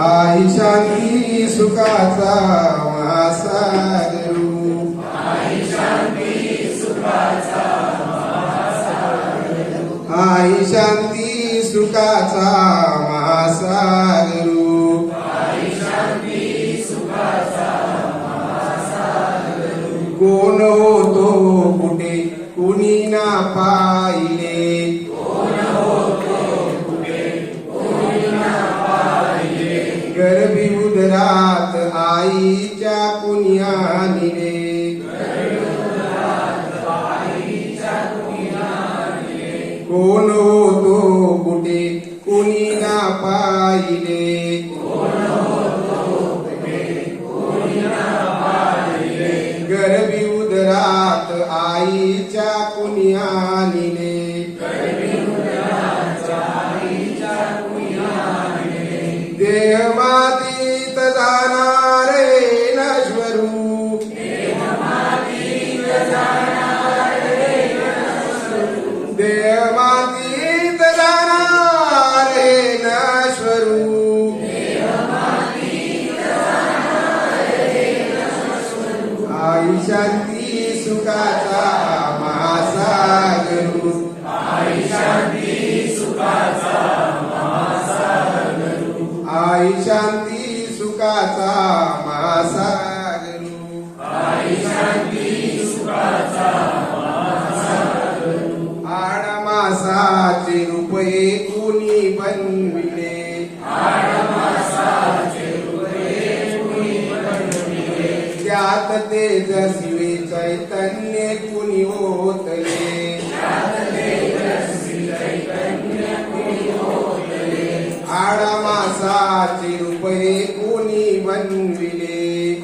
आई शांती सुखाचा महासागरू. आई शांती सुखाचा महासागरू. कोण होतो कुठे? कुणी ना पाहिले आईच्या पुण्यानी रे कोण होतो कुठे? कुणी ना पाहिले. गर्भी उदरात आईच्या कुण्या शांती सुखाचा महासागरू. आई शांती सुखाचा महासागरू. आई शांती सुखाचा महासागर ते तेजस्वी चैतन्य कुणी होतले. आडमासाचे रुपये कुणी बनविले?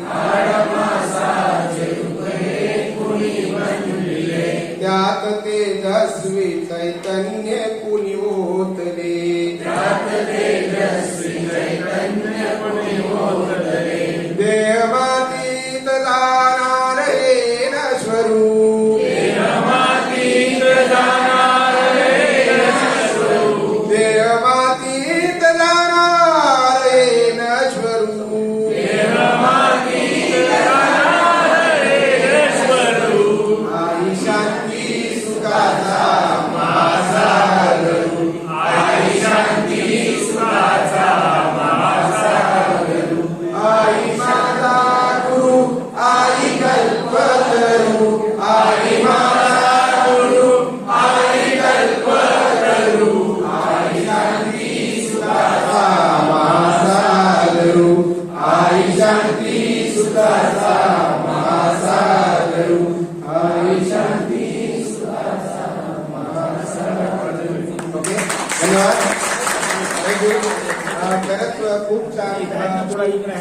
त्यात तेजस्वी चैतन्य कुणी होतले. धन्यवाद थँक्यू खरंच खूप छान